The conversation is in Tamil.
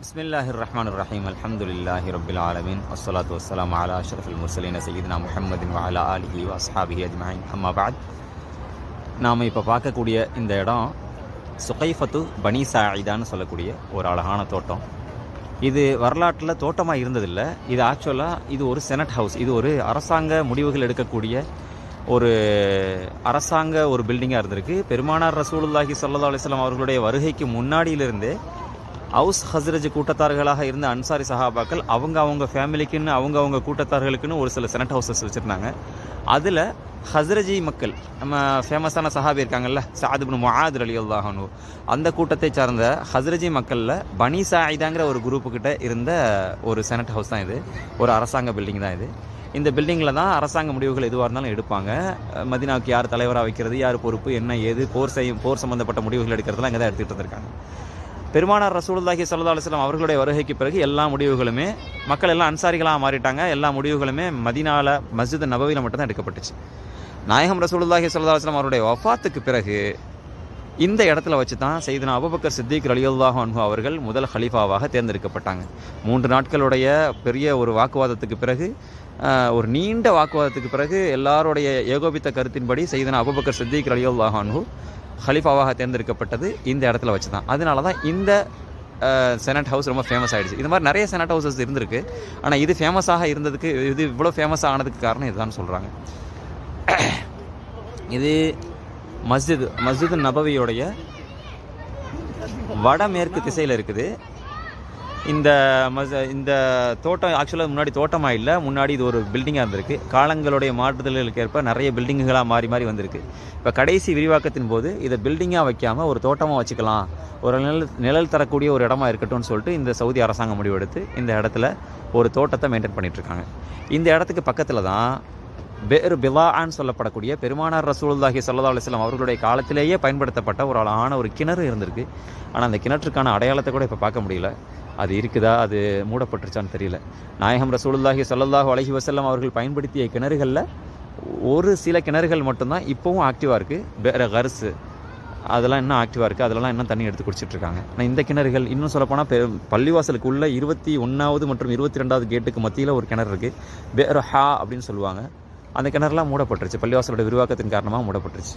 பிஸ்மில்லாஹிர் ரஹ்மான் ரஹீம் அலமதுல்லாஹி ரபில் ஆலமின் அஸ்லாத்து வலாம் அலா அஷ்ரஃபுல் முர்சலீன சயீத்னா முஹம்மதின் அலா அலிஹி வஸ்ஹாபிஹி அஜ்மாயின் அம்மாபாத் நாம் இப்போ பார்க்கக்கூடிய இந்த இடம் சுகைஃபத்து பனி சாயிதான்னு சொல்லக்கூடிய ஒரு அழகான தோட்டம். இது வரலாற்றில் தோட்டமாக இருந்ததில்லை. இது ஆக்சுவலாக இது ஒரு செனட் ஹவுஸ் இது ஒரு அரசாங்க முடிவுகள் எடுக்கக்கூடிய ஒரு அரசாங்க ஒரு பில்டிங்காக இருந்திருக்கு. பெருமானார் ரசூலுல்லாஹி சல்லா அலிஸ்லாம் அவர்களுடைய வருகைக்கு முன்னாடியிலிருந்தே ஹவுஸ் ஹசரஜ் கூட்டத்தார்களாக இருந்த அன்சாரி சஹாபாக்கள் அவங்க அவங்க ஃபேமிலிக்குன்னு அவங்க அவங்க கூட்டத்தார்களுக்குன்னு ஒரு சில செனட் ஹவுசஸ் வச்சுருந்தாங்க. அதில் ஹஸ்ரஜி மக்கள் நம்ம ஃபேமஸான சஹாபி இருக்காங்கல்ல சாதிபின் முஆத் அலி அல்லாஹனு அந்த கூட்டத்தை சார்ந்த ஹஸ்ரஜி மக்களில் பனி சாயிதாங்கிற ஒரு குரூப்புக்கிட்ட இருந்த ஒரு செனட் ஹவுஸ் தான் இது. ஒரு அரசாங்க பில்டிங் தான் இது. இந்த பில்டிங்கில் தான் அரசாங்க முடிவுகள் எதுவாக இருந்தாலும் எடுப்பாங்க. மதினாவுக்கு யார் தலைவராக வைக்கிறது யார் பொறுப்பு என்ன ஏது போர் செய்யும் போர் சம்மந்தப்பட்ட முடிவுகள் எடுக்கிறதுலாம் இங்கே தான் எடுத்துகிட்டு இருந்திருக்காங்க பெருமானார் ரசூலுல்லாஹி ஸல்லல்லாஹு அலைஹி அவர்களுடைய வருகைக்கு பிறகு எல்லா முடிவுகளுமே மக்கள் எல்லாம் அன்சாரிகளாக மாறிட்டாங்க. எல்லா முடிவுகளுமே மதினால மஸ்ஜித் நபவியில் மட்டும்தான் எடுக்கப்பட்டுச்சு. நாயகம் ரசூலுல்லாஹி ஸல்லல்லாஹு அவருடைய வஃபாத்துக்கு பிறகு இந்த இடத்துல வச்சு தான் செய்தனா அபுபக்கர் சித்திக் ரலியுல்லாஹ் அன்ஹு அவர்கள் முதல் ஹலீஃபாவாக தேர்ந்தெடுக்கப்பட்டாங்க. மூன்று நாட்களுடைய பெரிய ஒரு வாக்குவாதத்துக்கு பிறகு ஒரு நீண்ட வாக்குவாதத்துக்கு பிறகு எல்லாருடைய ஏகோபித்த கருத்தின்படி செய்தனா அபுபக்கர் சித்திக் ரலியுல்லாஹ் அன்ஹு ஹலிஃபாவாக தேர்ந்தெடுக்கப்பட்டது இந்த இடத்துல வச்சு தான் அதனால தான் இந்த செனட் ஹவுஸ் ரொம்ப ஃபேமஸ் ஆகிடுச்சு இது மாதிரி நிறைய செனட் ஹவுசஸ் இருந்திருக்கு. ஆனால் இது ஃபேமஸாக இருந்ததுக்கு இது இவ்வளோ ஃபேமஸ் ஆனதுக்கு காரணம் இதுதான் சொல்கிறாங்க இது மஸ்ஜித் மஸ்ஜித் நபவியோடைய வடமேற்கு திசையில் இருக்குது. இந்த மச இந்த தோட்டம் ஆக்சுவலாக முன்னாடி தோட்டமாக இல்லை முன்னாடி இது ஒரு பில்டிங்காக இருந்திருக்கு. காலங்களுடைய மாற்றுதல்களுக்கு ஏற்ப நிறைய பில்டிங்குகளாக மாறி மாறி வந்திருக்கு. இப்போ கடைசி விரிவாக்கத்தின் போது இதை பில்டிங்காக வைக்காமல் ஒரு தோட்டமாக வச்சுக்கலாம். ஒரு நிழல் நிழல் தரக்கூடிய ஒரு இடமா இருக்கட்டும்னு சொல்லிட்டு இந்த சவுதி அரசாங்கம் முடிவெடுத்து இந்த இடத்துல ஒரு தோட்டத்தை மெயின்டைன் பண்ணிகிட்ருக்காங்க இருக்காங்க இந்த இடத்துக்கு பக்கத்தில் தான் பேர் பிலான்னு சொல்லப்படக்கூடிய பெருமானார் ரசூலுல்லாஹி ஸல்லல்லாஹு அலைஹி அவர்களுடைய காலத்திலேயே பயன்படுத்தப்பட்ட ஒரு அழகான ஒரு கிணறு இருந்திருக்கு. ஆனால் அந்த கிணற்றுக்கான அடையாளத்தை கூட இப்போ பார்க்க முடியல. அது இருக்குதா? அது மூடப்பட்டுருச்சான்னு தெரியல. நாயகம் ரசூலுல்லாஹி ஸல்லல்லாஹு அலைஹி வசல்லம் அவர்கள் பயன்படுத்திய கிணறுகளில் ஒரு சில கிணறுகள் மட்டும்தான் இப்போவும் ஆக்டிவாக இருக்குது வேறு கர்ஸு அதெல்லாம் இன்னும் ஆக்டிவாக இருக்குது அதெல்லாம் இன்னும் தண்ணி எடுத்து குடிச்சிட்ருக்காங்க. ஆனால் இந்த கிணறுகள் இன்னும் சொல்லப்போனால் பெ பள்ளிவாசலுக்கு உள்ள இருபத்தி ஒன்றாவது மற்றும் இருபத்தி ரெண்டாவது கேட்டுக்கு மத்தியில் ஒரு கிணறு இருக்குது வேறு ஹா அப்படின்னு சொல்லுவாங்க. அந்த கிணறுலாம் மூடப்பட்டுருச்சு. பள்ளிவாசலோட விரிவாக்கத்தின் காரணமாக மூடப்பட்டுருச்சு.